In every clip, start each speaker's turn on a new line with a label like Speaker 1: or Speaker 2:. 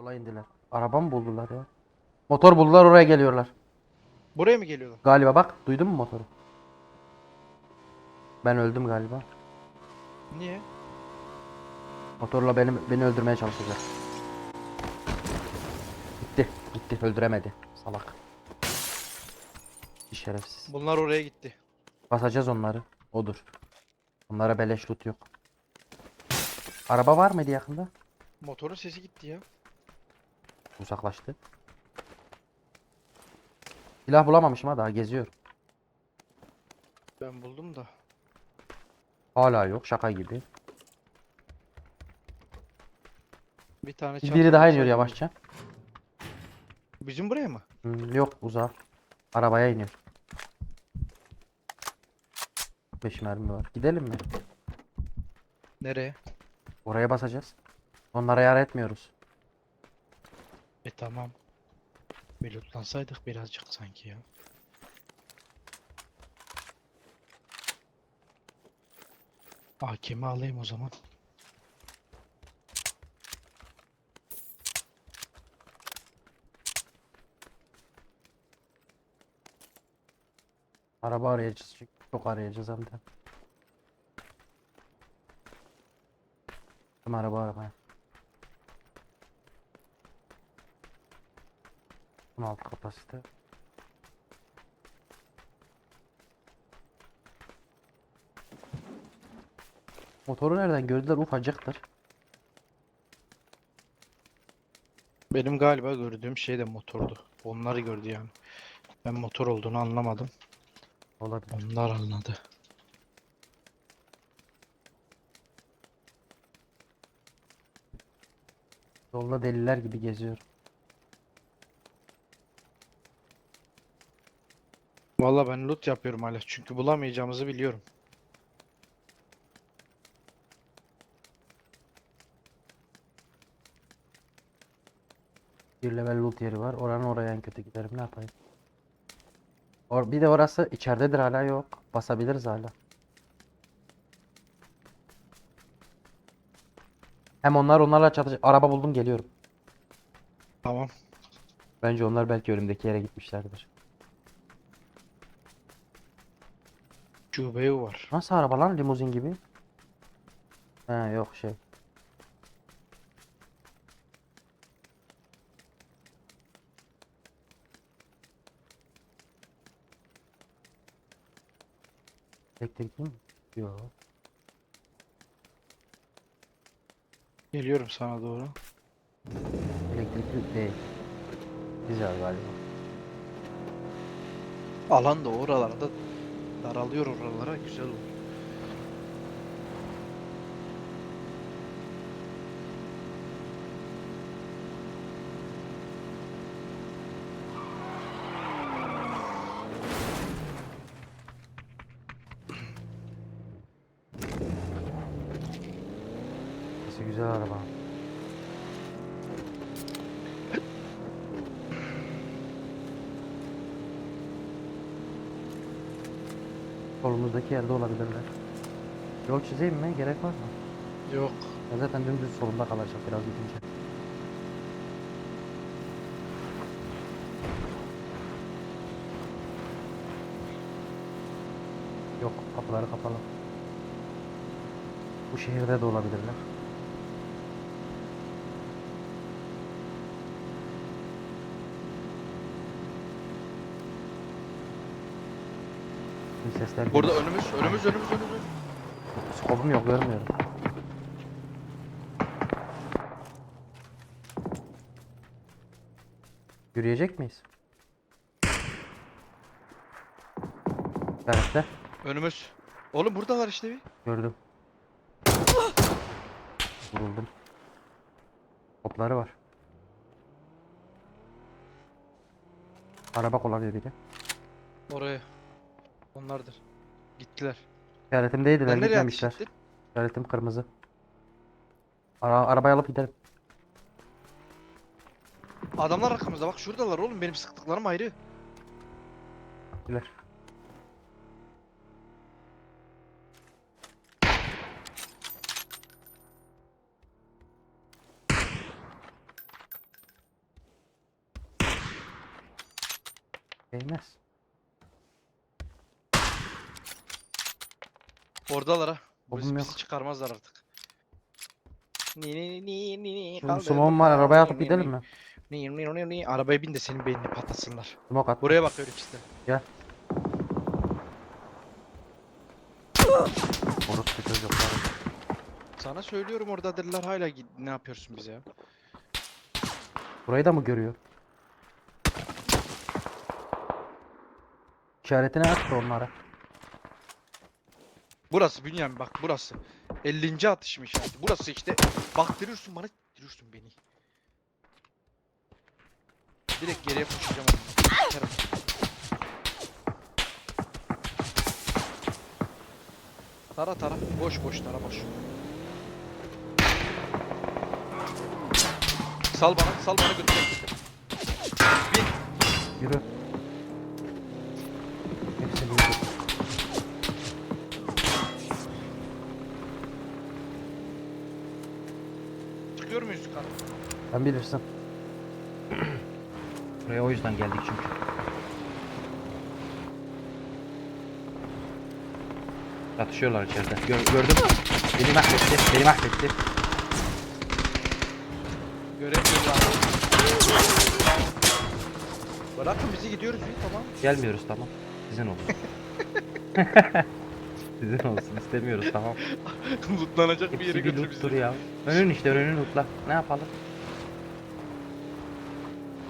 Speaker 1: Yola indiler. Araba mı buldular ya? Motor buldular oraya geliyorlar.
Speaker 2: Buraya mı geliyorlar?
Speaker 1: Galiba bak duydun mu motoru? Ben öldüm galiba.
Speaker 2: Niye?
Speaker 1: Motorla beni beni öldürmeye çalışacak. Gitti. Gitti. Öldüremedi. Salak. Bir şerefsiz.
Speaker 2: Bunlar oraya gitti.
Speaker 1: Basacağız onları. Odur. Onlara beleş loot yok. Araba var mıydı yakında?
Speaker 2: Motorun sesi gitti ya.
Speaker 1: Uzaklaştı. Silah bulamamışım ha daha geziyor.
Speaker 2: Ben buldum da.
Speaker 1: Hala yok şaka gibi.
Speaker 2: Bir tane
Speaker 1: Biri
Speaker 2: çanta
Speaker 1: daha
Speaker 2: olsaydı
Speaker 1: iniyor
Speaker 2: mı?
Speaker 1: yavaşça.
Speaker 2: Bizim buraya mı?
Speaker 1: Hmm, yok uzak. Arabaya iniyor. 5 mermi var. Gidelim mi?
Speaker 2: Nereye?
Speaker 1: Oraya basacağız. Onlara yar etmiyoruz.
Speaker 2: E tamam. Bir lootlansaydık birazcık sanki ya. AKM'i alayım o zaman.
Speaker 1: Araba arayacağız çünkü çok arayacağız hem de. Tüm araba aramaya. 16 kapasite. Motoru nereden gördüler? Ufacıktır.
Speaker 2: Benim galiba gördüğüm şey de motordu. Onları gördü yani. Ben motor olduğunu anlamadım.
Speaker 1: Olabilir.
Speaker 2: Onlar anladı.
Speaker 1: Yolda deliler gibi geziyor.
Speaker 2: Valla ben loot yapıyorum hala çünkü bulamayacağımızı biliyorum.
Speaker 1: Bir level loot yeri var. Oranın oraya en kötü giderim. Ne yapayım? Or bir de orası içeridedir hala yok. Basabiliriz hala. Hem onlar onlarla çatışacak. Araba buldum geliyorum.
Speaker 2: Tamam.
Speaker 1: Bence onlar belki önümdeki yere gitmişlerdir.
Speaker 2: Cubeyu var.
Speaker 1: Nasıl araba lan limuzin gibi? He yok şey. Elektrikli mi? Yok.
Speaker 2: Geliyorum sana doğru.
Speaker 1: Elektrikli değil. Güzel galiba.
Speaker 2: Alan da oralarda daralıyor oralara güzel olur.
Speaker 1: Sesi güzel araba. Solumuzdaki yerde olabilirler. Yol çizeyim mi? Gerek var mı?
Speaker 2: Yok.
Speaker 1: Ya zaten dümdüz solumda kalacak biraz gidince. Yok kapıları kapalı. Bu şehirde de olabilirler. Bir sesler
Speaker 2: Burada
Speaker 1: geliyor.
Speaker 2: önümüz, önümüz, önümüz, önümüz.
Speaker 1: Skopum yok görmüyorum. Yürüyecek miyiz? De
Speaker 2: Önümüz. Oğlum buradalar işte bir.
Speaker 1: gördüm. Vuruldum. Topları var. Araba kullanıyor biri.
Speaker 2: Oraya. Onlardır. Gittiler.
Speaker 1: İşaretimdeydiler
Speaker 2: Sen nereye
Speaker 1: gitmemişler. İşaretim kırmızı. Ara arabayı alıp gidelim.
Speaker 2: Adamlar arkamızda bak şuradalar oğlum benim sıktıklarım ayrı.
Speaker 1: Gidelim.
Speaker 3: Değmez.
Speaker 2: Oradalar ha.
Speaker 3: Oğlum
Speaker 2: Bizi,
Speaker 3: yok.
Speaker 2: çıkarmazlar artık. Ni ni ni ni ni
Speaker 3: Şimdi Sumon var arabaya atıp gidelim mi?
Speaker 2: Ni ni ni ni arabaya bin de senin beynini patlatsınlar.
Speaker 3: Smoke at.
Speaker 2: Buraya bakıyor ikisi de.
Speaker 3: Orospu çocuklar.
Speaker 2: Sana söylüyorum oradadırlar hala ne yapıyorsun bize ya?
Speaker 3: Burayı da mı görüyor? İşaretine at da onlara.
Speaker 2: Burası Bünyamin bak burası. 50. atışım işareti. Burası işte. Baktırıyorsun bana diyorsun beni. Direkt geriye koşacağım. Tara tara. Boş boş tara boş. Sal bana, sal bana götür. Bin.
Speaker 3: Yürü. Sen bilirsin.
Speaker 1: Buraya o yüzden geldik çünkü. Çatışıyorlar içeride. Gör- gördüm. Beni mahvetti. Beni mahvetti.
Speaker 2: Göremiyoruz abi. Bırakın bizi gidiyoruz bir tamam.
Speaker 1: Gelmiyoruz tamam. Sizin olsun. Sizin olsun. istemiyoruz tamam.
Speaker 2: Lootlanacak bir yere
Speaker 1: Hepsi bir
Speaker 2: götür bizi.
Speaker 1: loottur ya. Önün işte önünü lootla. Ne yapalım?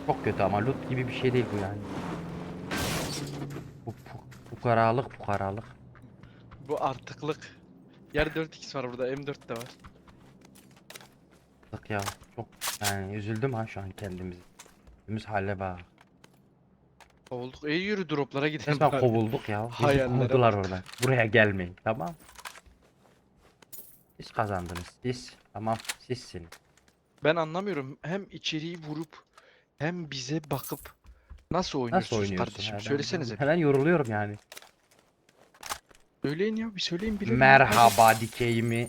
Speaker 1: Çok kötü ama loot gibi bir şey değil bu yani. Bu, bu, fukaralık fukaralık.
Speaker 2: Bu artıklık. Yer 4x var burada M4 de var.
Speaker 1: Bak ya çok yani üzüldüm ha şu an kendimizi. Kendimiz hale bak.
Speaker 2: Olduk. İyi yürü droplara gidelim.
Speaker 1: Resmen kovulduk ya. Bizi
Speaker 2: Hayallere
Speaker 1: kovdular
Speaker 2: bak.
Speaker 1: oradan. Buraya gelmeyin tamam. Siz kazandınız. Siz. Tamam sizsiniz.
Speaker 2: Ben anlamıyorum. Hem içeriği vurup hem bize bakıp nasıl
Speaker 1: Nasıl
Speaker 2: oynuyorsunuz
Speaker 1: oynuyorsun?
Speaker 2: kardeşim?
Speaker 1: ha? Ben-
Speaker 2: Söylesenize.
Speaker 1: Hemen yoruluyorum yani.
Speaker 2: Söyleyin ya bir söyleyin bilelim.
Speaker 1: Merhaba dikeyimi.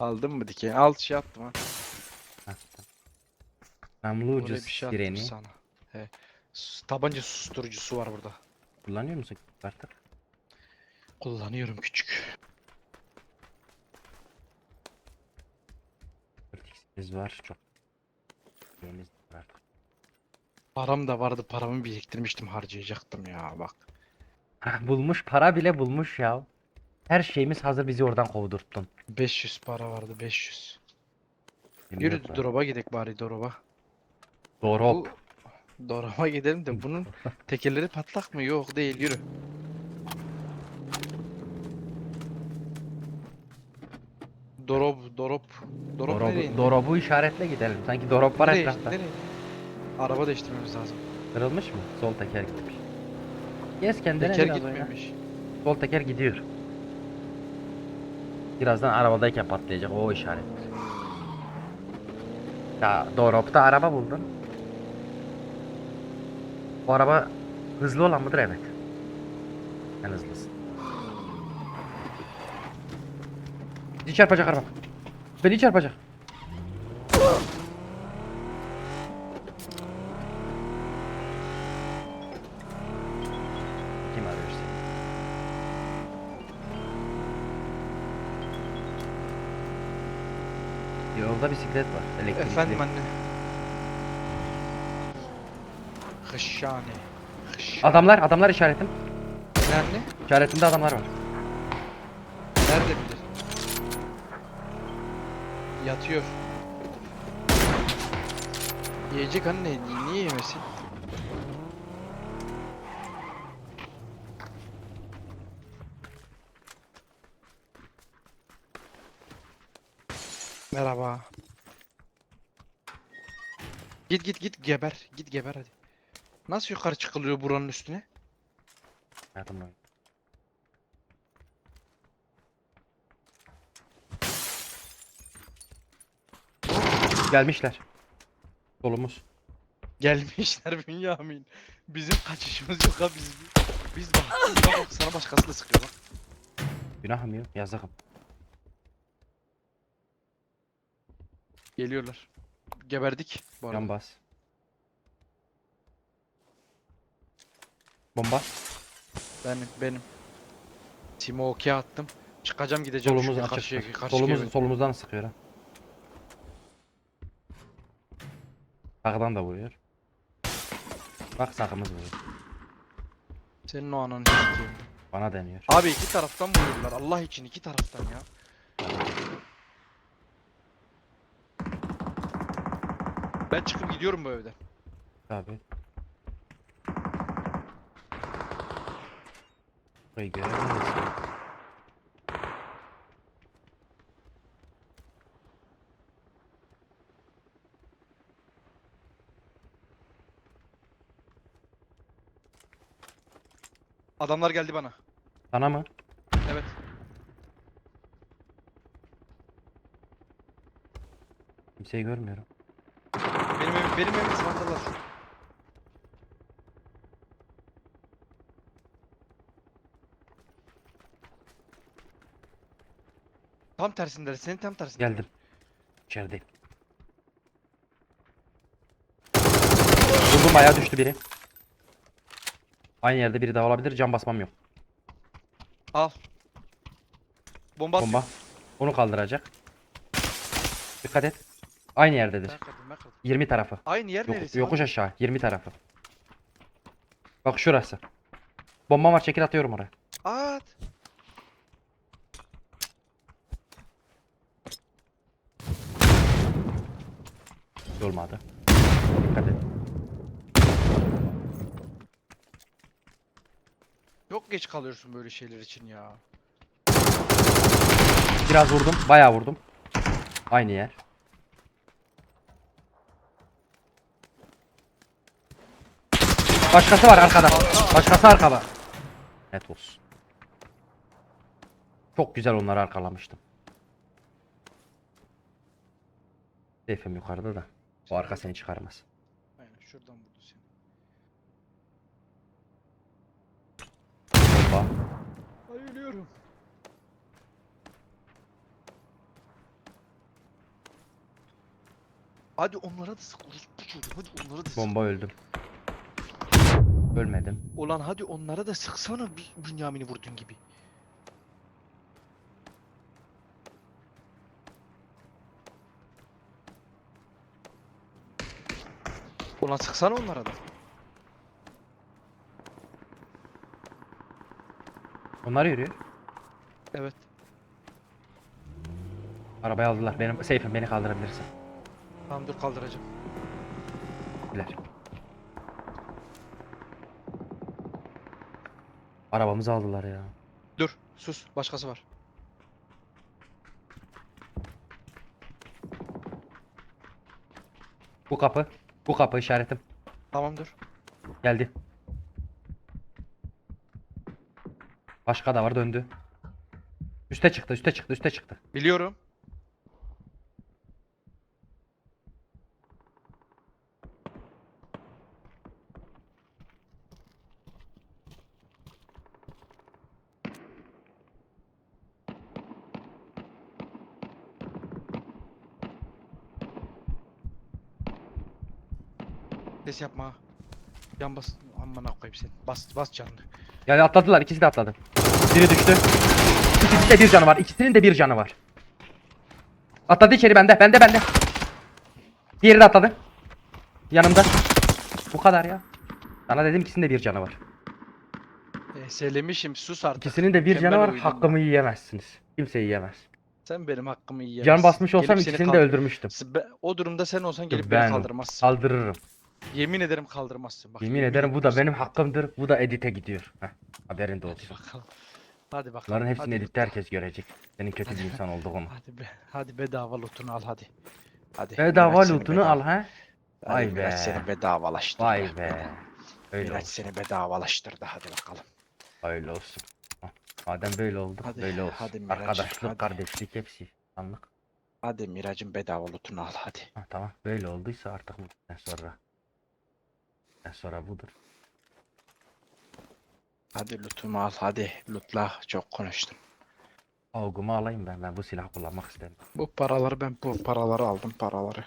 Speaker 2: Aldın mı dikeyi? Al şey attım ha. Oraya
Speaker 1: ucu
Speaker 2: bir şey attım
Speaker 1: sireni.
Speaker 2: sana. He. S- Tabanca susturucusu var burada.
Speaker 1: Kullanıyor musun artık?
Speaker 2: Kullanıyorum küçük.
Speaker 1: 4x'imiz var çok. Şeyimiz.
Speaker 2: Param da vardı. Paramı biriktirmiştim harcayacaktım ya bak.
Speaker 1: Bulmuş para bile bulmuş ya. Her şeyimiz hazır bizi oradan kovdurttun.
Speaker 2: 500 para vardı 500.
Speaker 1: Yemin
Speaker 2: Yürü
Speaker 1: ederim.
Speaker 2: drop'a gidek bari drop'a.
Speaker 1: Dorop.
Speaker 2: Bu drop'a gidelim de bunun tekerleri patlak mı? Yok değil yürü. Nereye
Speaker 1: Dorop,
Speaker 2: indi?
Speaker 1: Dorop'u işaretle gidelim. Sanki Dorop var
Speaker 2: Nereye,
Speaker 1: etrafta.
Speaker 2: nereye? Araba değiştirmemiz lazım.
Speaker 1: Kırılmış mı? Sol teker gitmiş. Gez kendine
Speaker 2: Teker
Speaker 1: biraz oyna.
Speaker 2: gitmemiş.
Speaker 1: Sol teker gidiyor. Birazdan arabadayken patlayacak o işaret. Ya Dorop'ta araba buldun. Bu araba hızlı olan mıdır? Evet. En hızlısı. Bizi çarpacak araba. Beni çarpacak. Bisiklet var. Elektrikli.
Speaker 2: Efendim anne. Hışşane. Hışşane.
Speaker 1: Adamlar, adamlar işaretim.
Speaker 2: Ne anne?
Speaker 1: İşaretimde adamlar var.
Speaker 2: Nerede bilir? Yatıyor. Yiyecek anne. Niye yemesin? Merhaba. Git git git geber. Git geber hadi. Nasıl yukarı çıkılıyor buranın üstüne?
Speaker 1: Hayatımda. Gelmişler. Solumuz.
Speaker 2: Gelmişler Bünyamin. Bizim kaçışımız yok ha biz. Biz bak, bak sana başkası da sıkıyor bak.
Speaker 1: Günahım yok. Yazıkım.
Speaker 2: Geliyorlar. Geberdik bu arada.
Speaker 1: Yan bas. Bomba.
Speaker 2: Benim benim. Timo okey attım. Çıkacağım gideceğim
Speaker 1: Solumuz açık.
Speaker 2: karşıya karşıya.
Speaker 1: Solumuz,
Speaker 2: evet.
Speaker 1: solumuzdan sıkıyor ha. Sağdan da vuruyor. Bak sağımız vuruyor.
Speaker 2: Senin o ananı sikeyim.
Speaker 1: Bana deniyor.
Speaker 2: Abi iki taraftan vuruyorlar. Allah için iki taraftan ya. Gidiyorum bu evden.
Speaker 1: Tabi. Burayı göremeyiz.
Speaker 2: Adamlar geldi bana.
Speaker 1: Sana mı?
Speaker 2: Evet.
Speaker 1: Kimseyi görmüyorum.
Speaker 2: Benim evim, benim evim sandılar. Tam tersindeler. Senin tam tersinde.
Speaker 1: Geldim. İçerideyim. Vurdum ayağa düştü biri. Aynı yerde biri daha olabilir. Can basmam yok.
Speaker 2: Al. Bomba.
Speaker 1: Bomba. Onu kaldıracak. Dikkat et. Aynı yerdedir.
Speaker 2: Ben kırdım.
Speaker 1: 20 tarafı.
Speaker 2: Aynı yer
Speaker 1: Yok,
Speaker 2: neresi?
Speaker 1: yokuş aşağı 20 tarafı. Bak şurası. Bomba var çekil atıyorum oraya.
Speaker 2: At.
Speaker 1: Olmadı. Dikkat et.
Speaker 2: Çok geç kalıyorsun böyle şeyler için ya.
Speaker 1: Biraz vurdum. Bayağı vurdum. Aynı yer. Başkası var arkada. Başkası arkada. Net olsun. Çok güzel onları arkalamıştım. Seyfim yukarıda da. O arka seni çıkarmaz.
Speaker 2: Aynen şuradan vurdu seni.
Speaker 1: Bomba.
Speaker 2: Ay ölüyorum. Hadi onlara da sık. Hadi onlara da sık.
Speaker 1: Bomba öldüm. Ölmedim.
Speaker 2: Ulan hadi onlara da sıksana bir Bünyamin'i vurdun gibi. Ulan sıksana onlara da.
Speaker 1: Onlar yürüyor.
Speaker 2: Evet.
Speaker 1: Arabayı aldılar. Benim seyfim beni kaldırabilirsin.
Speaker 2: Tamam dur kaldıracağım.
Speaker 1: Biler. Arabamızı aldılar ya.
Speaker 2: Dur sus başkası var.
Speaker 1: Bu kapı. Bu kapı işaretim.
Speaker 2: Tamam dur.
Speaker 1: Geldi. Başka da var döndü. Üste çıktı, üste çıktı, üste çıktı.
Speaker 2: Biliyorum. Ses yapma. Yan bas. Amına koyayım seni. Bas bas canını.
Speaker 1: Yani atladılar, ikisi de atladı. Biri düştü. İkisi de bir canı var, ikisinin de bir canı var. Atladı içeri bende, bende bende. Diğeri de atladı. Yanımda. Bu kadar ya. Sana dedim ikisinin de bir canı var.
Speaker 2: E, söylemişim sus artık.
Speaker 1: İkisinin de bir canı
Speaker 2: Mükemmel
Speaker 1: var,
Speaker 2: oyunum
Speaker 1: hakkımı yiyemezsiniz. Kimse yiyemez.
Speaker 2: Sen benim hakkımı yiyemezsin.
Speaker 1: Can basmış olsam
Speaker 2: Gelip seni
Speaker 1: ikisini de öldürmüştüm.
Speaker 2: Be- O durumda sen olsan gelip
Speaker 1: Ben
Speaker 2: beni kaldırmazsın.
Speaker 1: Kaldırırım.
Speaker 2: Yemin ederim kaldırmazsın. Bak,
Speaker 1: Yemin ederim bu da benim hakkımdır. Bu da edite gidiyor. Heh, haberin de
Speaker 2: Hadi
Speaker 1: olsun.
Speaker 2: bakalım. Hadi bakalım.
Speaker 1: Bunların hepsini
Speaker 2: hadi,
Speaker 1: editte herkes görecek. Senin kötü bir
Speaker 2: Hadi.
Speaker 1: insan olduğunu.
Speaker 2: Hadi be. Hadi bedava lootunu al hadi. Hadi.
Speaker 1: Bedava
Speaker 2: Miraç seni
Speaker 1: lootunu
Speaker 2: bedava-
Speaker 1: al ha.
Speaker 2: Hadi
Speaker 1: Vay
Speaker 2: Miraç
Speaker 1: be.
Speaker 2: seni bedavalaştırdı.
Speaker 1: Vay be. Öyle
Speaker 2: Miraç
Speaker 1: olsun.
Speaker 2: seni bedavalaştırdı hadi bakalım.
Speaker 1: Öyle olsun. Hah, Madem böyle oldu,
Speaker 2: Hadi,
Speaker 1: böyle olsun.
Speaker 2: hadi Miraç,
Speaker 1: Arkadaşlık,
Speaker 2: hadi.
Speaker 1: kardeşlik hepsi. Anlık.
Speaker 2: Hadi Miraç'ın bedava lootunu al hadi.
Speaker 1: Ha, tamam. Böyle olduysa artık bundan sonra. E sonra budur.
Speaker 2: Hadi lootumu al hadi lootla çok konuştum.
Speaker 1: Avgumu alayım ben ben bu silah kullanmak isterim.
Speaker 2: Bu paraları ben bu paraları aldım paraları.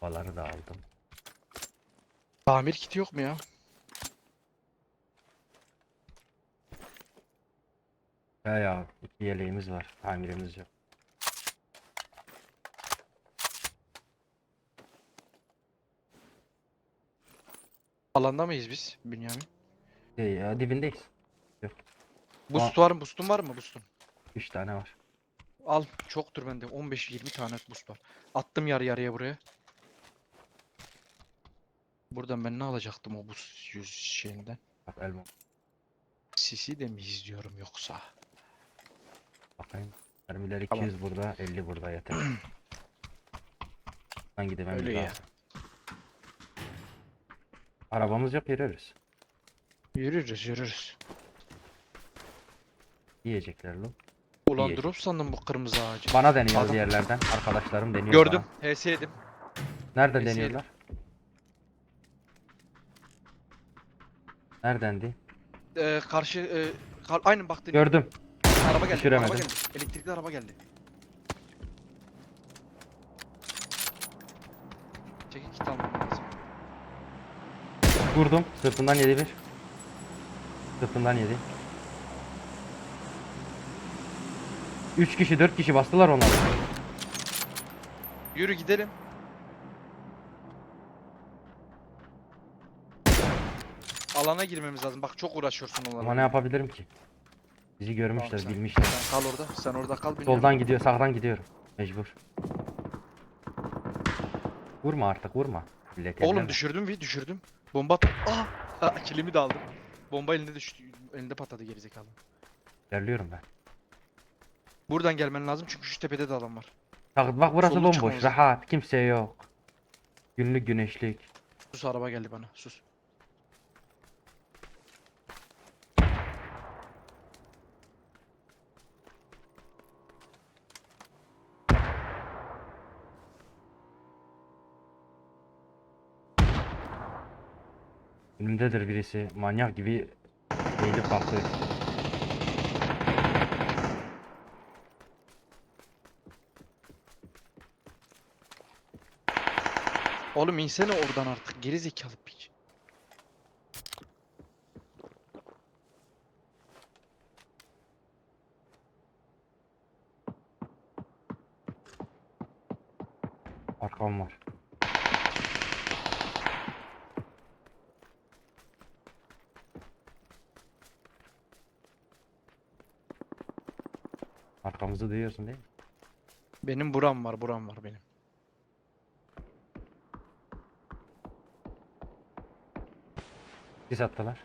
Speaker 1: Paraları da aldım.
Speaker 2: Tamir kiti yok mu ya?
Speaker 1: He ya iki yeleğimiz var tamirimiz yok.
Speaker 2: Alanda mıyız biz Bünyamin?
Speaker 1: Şey, ya, dibindeyiz.
Speaker 2: Boost var mı? Boost'un var mı boost'un?
Speaker 1: 3 tane var.
Speaker 2: Al. Çoktur bende. 15-20 tane boost var. Attım yarı yarıya buraya. Buradan ben ne alacaktım o boost yüz şeyinden?
Speaker 1: Bak elma.
Speaker 2: Sisi de mi izliyorum yoksa?
Speaker 1: Bakayım. Mermiler
Speaker 2: Tamam.
Speaker 1: 200 burada, 50 burada yeter. Ben gidemem.
Speaker 2: Öyle
Speaker 1: bir daha. Arabamız yok yürürüz.
Speaker 2: Yürürüz yürürüz.
Speaker 1: Yiyecekler lan.
Speaker 2: Ulan
Speaker 1: İyi.
Speaker 2: drop sandım bu kırmızı ağacı.
Speaker 1: Bana deniyor
Speaker 2: Adam-
Speaker 1: diğerlerden. Arkadaşlarım deniyor
Speaker 2: Gördüm.
Speaker 1: bana.
Speaker 2: HS yedim.
Speaker 1: Nereden
Speaker 2: Neyse,
Speaker 1: deniyorlar? Neredendi?
Speaker 2: Ee, karşı e, kar- aynen baktın.
Speaker 1: Gördüm.
Speaker 2: Araba geldi. Araba geldi. Elektrikli araba geldi. Çekil kit almam lazım.
Speaker 1: Vurdum. Sırtından yedi bir. Sırtından yedi. 3 kişi 4 kişi bastılar onları.
Speaker 2: Yürü gidelim. Alana girmemiz lazım. Bak çok uğraşıyorsun onlarla.
Speaker 1: Ama ne yapabilirim ki? Bizi görmüşler,
Speaker 2: sen-
Speaker 1: bilmişler.
Speaker 2: Sen kal orada. Sen orada kal. Bünyamin.
Speaker 1: Soldan gidiyor, sağdan gidiyorum. Mecbur. Vurma artık, vurma. Millet
Speaker 2: Oğlum düşürdüm vi düşürdüm. Bomba. Aa! Ha, kilimi de aldım. Bomba elinde düştü. Elinde patladı gerizekalı.
Speaker 1: İlerliyorum ben.
Speaker 2: Buradan gelmen lazım çünkü şu tepede de adam var.
Speaker 1: Bak, bak burası
Speaker 2: Sollu
Speaker 1: bomboş,
Speaker 2: çıkmamız
Speaker 1: rahat, kimse yok. Günlük güneşlik.
Speaker 2: Sus araba geldi bana. Sus.
Speaker 1: Önümdedir birisi, manyak gibi eğilip kalkıyor.
Speaker 2: Oğlum insene oradan artık. Geri zekalı piç.
Speaker 1: Arkam var. Arkamızı duyuyorsun değil mi?
Speaker 2: Benim buram var, buram var benim.
Speaker 1: Sis attılar.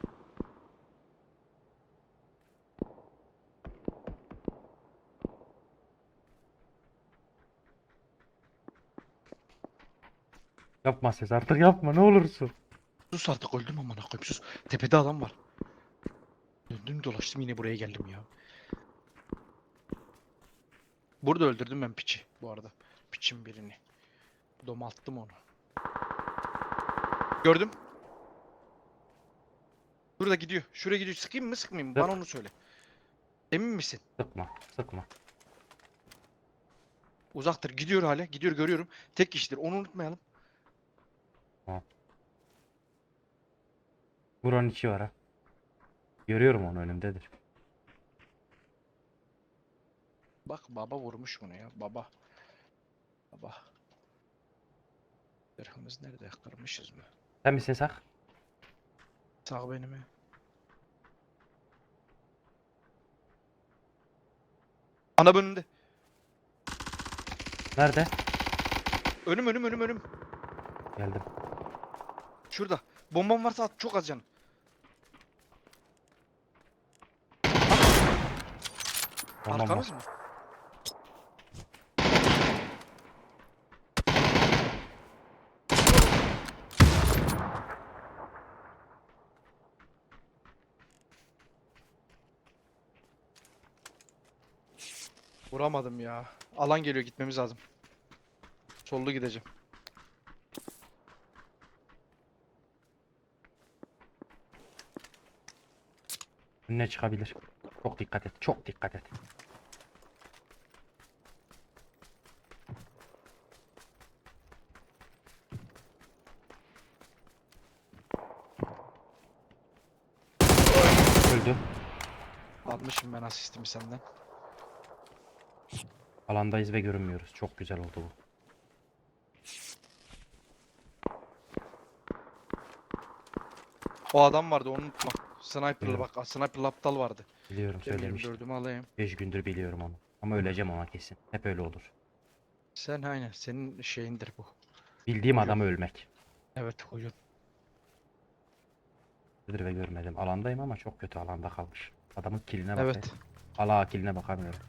Speaker 1: Yapma ses artık yapma ne olursun.
Speaker 2: Sus artık öldüm amına koyayım sus. Tepede adam var. Döndüm dolaştım yine buraya geldim ya. Burada öldürdüm ben piçi bu arada. Piçin birini. Domalttım onu. Gördüm. Burada gidiyor. Şuraya gidiyor. Sıkayım mı sıkmayayım mı? Bana onu söyle. Emin misin?
Speaker 1: Sıkma sıkma.
Speaker 2: Uzaktır. Gidiyor hala. Gidiyor görüyorum. Tek kişidir. Onu unutmayalım.
Speaker 1: Buranın içi var ha. Görüyorum onu önümdedir.
Speaker 2: Bak baba vurmuş bunu ya. Baba. Baba. Zırhımız nerede? Kırmışız mı?
Speaker 1: Sen misin sak?
Speaker 2: Sağ benim ya. Ana önünde.
Speaker 1: Nerede?
Speaker 2: Önüm önüm önüm önüm.
Speaker 1: Geldim.
Speaker 2: Şurada. Bombam varsa at çok az canım.
Speaker 1: Tamam
Speaker 2: Arkamız mı? Vuramadım ya. Alan geliyor gitmemiz lazım. Sollu gideceğim.
Speaker 1: Önüne çıkabilir. Çok dikkat et. Çok dikkat et. Öldü.
Speaker 2: Almışım ben asistimi senden.
Speaker 1: Alandayız ve görünmüyoruz. Çok güzel oldu bu.
Speaker 2: O adam vardı onu unutma. Sniper'lı bak sniper'lı aptal vardı.
Speaker 1: Biliyorum söylemiştim.
Speaker 2: 24'ümü alayım.
Speaker 1: 5 gündür biliyorum onu. Ama öleceğim ona kesin. Hep öyle olur.
Speaker 2: Sen aynen senin şeyindir bu.
Speaker 1: Bildiğim
Speaker 2: Huyum.
Speaker 1: adamı ölmek.
Speaker 2: Evet huyun.
Speaker 1: Nedir ve görmedim. Alandayım ama çok kötü alanda kalmış. Adamın kiline bak.
Speaker 2: Evet.
Speaker 1: Ala kiline bakamıyorum.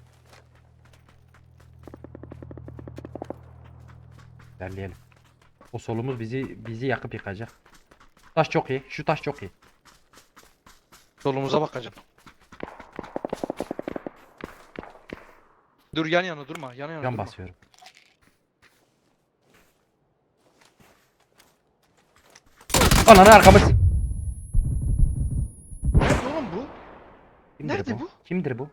Speaker 1: İlerleyelim. O solumuz bizi bizi yakıp yıkacak. Taş çok iyi. Şu taş çok iyi.
Speaker 2: Solumuza bakacağım. Dur yan yana durma. Yan yana
Speaker 1: Can
Speaker 2: durma.
Speaker 1: basıyorum. Ananı arkamız.
Speaker 2: Nerede oğlum bu?
Speaker 1: Kimdir
Speaker 2: Nerede
Speaker 1: bu?
Speaker 2: bu?
Speaker 1: Kimdir bu?